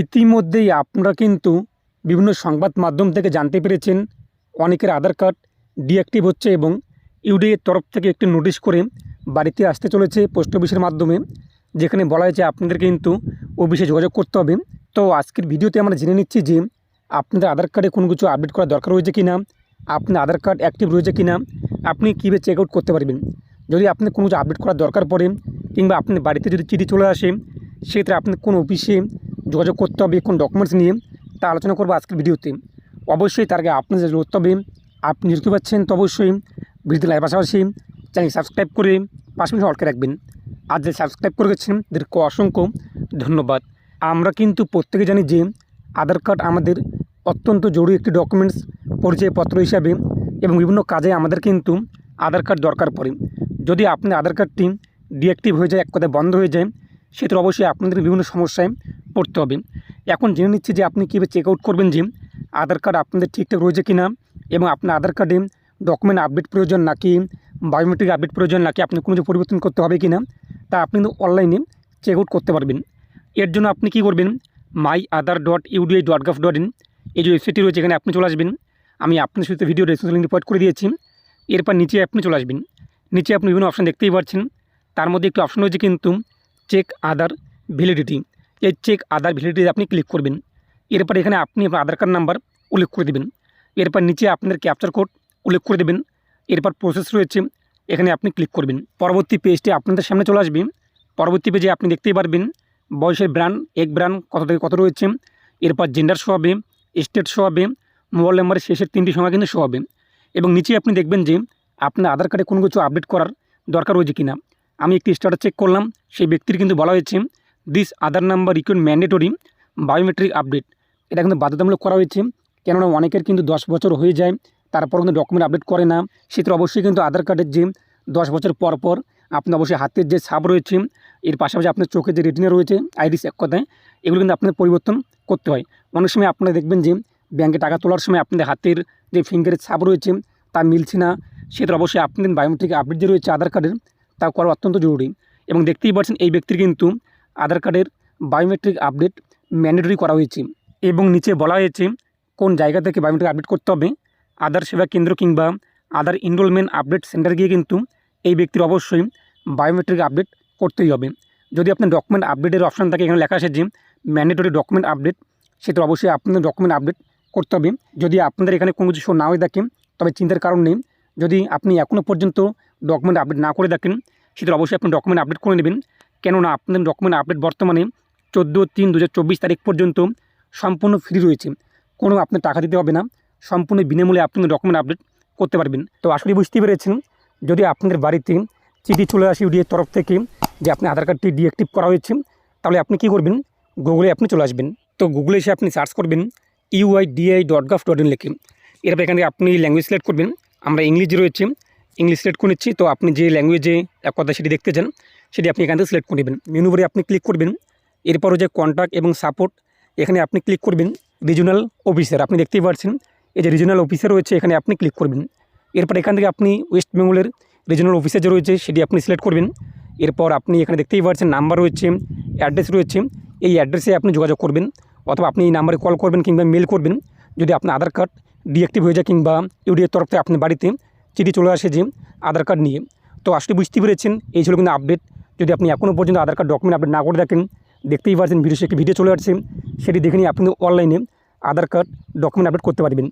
ইতিমধ্যেই আপনারা কিন্তু বিভিন্ন সংবাদ মাধ্যম থেকে জানতে পেরেছেন অনেকের আধার কার্ড ডিঅ্যাক্টিভ হচ্ছে এবং ইউডিএর তরফ থেকে একটি নোটিশ করে বাড়িতে আসতে চলেছে পোস্ট অফিসের মাধ্যমে, যেখানে বলা হয়েছে আপনাদের কিন্তু অফিসে যোগাযোগ করতে হবে। তো আজকের ভিডিওতে আমরা জেনে নিচ্ছি যে আপনাদের আধার কার্ডে কোনো কিছু আপডেট করা দরকার রয়েছে কি না আপনার আধার কার্ড অ্যাক্টিভ রয়েছে কি না আপনি কীভাবে চেক আউট করতে পারবেন। যদি আপনার কোনো কিছু আপডেট করার দরকার পড়ে কিংবা আপনার বাড়িতে যদি চিঠি চলে আসে, সেক্ষেত্রে আপনি কোন অফিসে যোগাযোগ করতে হবে, কোন ডকুমেন্টস নিয়ে, তা আলোচনা করব আজকের ভিডিওতে। অবশ্যই তার আগে আপনি যে করতে হবে, আপনি দেখতে পাচ্ছেন তো অবশ্যই ভিডিও লাইভ পাশাপাশি চ্যানেল সাবস্ক্রাইব করে পাশাপাশি অটকে রাখবেন। আর যে সাবস্ক্রাইব করে গেছেন, তাদেরকে অসংখ্য ধন্যবাদ। আমরা কিন্তু প্রত্যেকে জানি যে আধার কার্ড আমাদের অত্যন্ত জরুরি একটি ডকুমেন্টস পরিচয়পত্র হিসাবে এবং বিভিন্ন কাজে আমাদের কিন্তু আধার কার্ড দরকার পড়ে। যদি আপনার আধার কার্ডটি ডিঅ্যাক্টিভ হয়ে যায়, এক কথায় বন্ধ হয়ে যায়, সেক্ষেত্রে অবশ্যই আপনাদের বিভিন্ন সমস্যায় পড়তে হবে। এখন জেনে নিচ্ছি যে আপনি কীভাবে চেক আউট করবেন যে আধার কার্ড আপনাদের ঠিকঠাক রয়েছে কি না এবং আপনার আধার কার্ডে ডকুমেন্ট আপডেট প্রয়োজন নাকি বায়োমেট্রিক আপডেট প্রয়োজন নাকি আপনি কোনো কিছু পরিবর্তন করতে হবে কি না তা আপনি কিন্তু অনলাইনে চেক আউট করতে পারবেন। এর জন্য আপনি কি করবেন my Aadhaar dot UIDAI dot gov dot in এই যে ওয়েবসাইটটি রয়েছে এখানে আপনি চলে আসবেন। আমি আপনার সাথে ভিডিও লিঙ্ক প্রোভাইড করে দিয়েছি। এরপর নিচে আপনি চলে আসবেন। নিচে আপনি বিভিন্ন অপশান দেখতেই পাচ্ছেন। তার মধ্যে একটি অপশন রয়েছে কিন্তু চেক আধার ভ্যালিডিটি এই চেক আধার ভ্যালিডিটি আপনি ক্লিক করবেন। এরপর এখানে আপনি আপনার আধার কার্ড নাম্বার উল্লেখ করে দেবেন। এরপর নিচে আপনাদের ক্যাপচার কোড উল্লেখ করে দেবেন। এরপর প্রসেস রয়েছে, এখানে আপনি ক্লিক করবেন। পরবর্তী পেজটি আপনাদের সামনে চলে আসবে। পরবর্তী পেজে আপনি দেখতেই পারবেন বয়সের ব্র্যান্ড এক ব্র্যান্ড কত থেকে কত রয়েছে। এরপর জেন্ডার শো হবে স্টেট শো হবে মোবাইল নাম্বারের শেষের তিনটি সময় কিন্তু শো হবে। এবং নিচে আপনি দেখবেন যে আপনার আধার কার্ডে কোনো কিছু আপডেট করার দরকার রয়েছে কিনা। আমি একটি স্টার্টার চেক করলাম, সেই ব্যক্তির কিন্তু বলা হয়েছে this Aadhaar number required mandatory biometric update এটা কিন্তু বাধ্যতামূলক করা হয়েছে। কেননা অনেকের কিন্তু দশ বছর হয়ে যায়, তারপর কিন্তু ডকুমেন্ট আপডেট করে না। সেক্ষেত্রে অবশ্যই কিন্তু আধার কার্ডের যে দশ বছর পর পর আপনি অবশ্যই হাতের যে ছাপ রয়েছে, এর পাশাপাশি আপনার চোখে যে রেটিনা রয়েছে আইরিস এক কথায়, এগুলো কিন্তু আপনাদের পরিবর্তন করতে হয়। অনেক সময় আপনারা দেখবেন যে ব্যাঙ্কে টাকা তোলার সময় আপনাদের হাতের যে ফিঙ্গারের ছাপ রয়েছে, তা মিলছে না। সেটা অবশ্যই আপনাদের বায়োমেট্রিক আপডেট যে রয়েছে আধার কার্ডের, তা করা অত্যন্ত জরুরি। এবং দেখতেই পাচ্ছেন এই ব্যক্তির কিন্তু আধার কার্ডের বায়োমেট্রিক আপডেট ম্যান্ডেটরি করা হয়েছে এবং নিচে বলা হয়েছে কোন জায়গা থেকে বায়োমেট্রিক আপডেট করতে হবে। আধার সেবা কেন্দ্র কিংবা আধার এনরোলমেন্ট আপডেট সেন্টার গিয়ে কিন্তু এই ব্যক্তির অবশ্যই বায়োমেট্রিক আপডেট করতেই হবে। যদি আপনার ডকুমেন্ট আপডেটের অপশান থাকে, এখানে লেখা আছে যে ম্যান্ডেটরি ডকুমেন্ট আপডেট সেটা অবশ্যই আপনাদের ডকুমেন্ট আপডেট করতে হবে। যদি আপনাদের এখানে কোনো কিছু show না হয়ে থাকে, তবে চিন্তার কারণ নেই। যদি আপনি এখনও পর্যন্ত ডকুমেন্ট আপডেট না করে থাকেন, সেটা অবশ্যই আপনি ডকুমেন্ট আপডেট করে নেবেন। কেননা আপনাদের ডকুমেন্ট আপডেট বর্তমানে চোদ্দ তিন দু তারিখ পর্যন্ত সম্পূর্ণ ফ্রি রয়েছে। কোনো আপনার টাকা দিতে হবে না। সম্পূর্ণ বিনামূল্যে আপনি ডকুমেন্ট আপডেট করতে পারবেন। তো আসলে বুঝতে পেরেছেন, যদি আপনাদের বাড়িতে চিঠি চলে আসে ইউডিএর তরফ থেকে যে আপনি আধার কার্ডটি ডিঅ্যাক্টিভ করা হয়েছে, তাহলে আপনি কী করবেন? গুগলে আপনি চলে আসবেন। তো গুগলে এসে আপনি সার্চ করবেন UIDAI dot gov dot in লিখে। এরপর এখানে আপনি ল্যাঙ্গুয়েজ সিলেক্ট করবেন। আমরা ইংলিশ রয়েছে, ইংলিশ সিলেক্ট করে নিচ্ছি। তো আপনি যে ল্যাঙ্গুয়েজে এক কথা সেটি দেখতে চান সেটি আপনি এখান থেকে সিলেক্ট করে নেবেন। মেনু বারে আপনি ক্লিক করবেন। এরপরও যে কন্ট্যাক্ট এবং সাপোর্ট এখানে আপনি ক্লিক করবেন রিজনাল অফিসার আপনি দেখতেই পাচ্ছেন এই যে রিজনাল অফিসার রয়েছে, এখানে আপনি ক্লিক করবেন। এরপর এখান থেকে আপনি ওয়েস্ট বেঙ্গলের রিজনাল অফিসার যে রয়েছে, সেটি আপনি সিলেক্ট করবেন। এরপর আপনি এখানে দেখতেই পাচ্ছেন নাম্বার রয়েছে অ্যাড্রেস রয়েছে। এই অ্যাড্রেসে আপনি যোগাযোগ করবেন, অথবা আপনি এই নাম্বারে কল করবেন কিংবা মেল করবেন। যদি আপনার আধার কার্ড ডিঅ্যাক্টিভ হয়ে যায় কিংবা ইউডিএর তরফ থেকে আপনার বাড়িতে, চিঠি চলে আসে যে আধার কার্ড নিয়ে। তো আসলে বুঝতে পেরেছেন, এই ছিল কিন্তু আপডেট যদি আপনি এখনও পর্যন্ত আধার কার্ড ডকুমেন্ট আপডেট না করে থাকেন, দেখতেই পারছেন, ভিডিও একটি ভিডিও চলে আসছে, সেটি দেখে নিয়ে আপনি অনলাইনে আধার কার্ড ডকুমেন্ট আপডেট করতে পারবেন।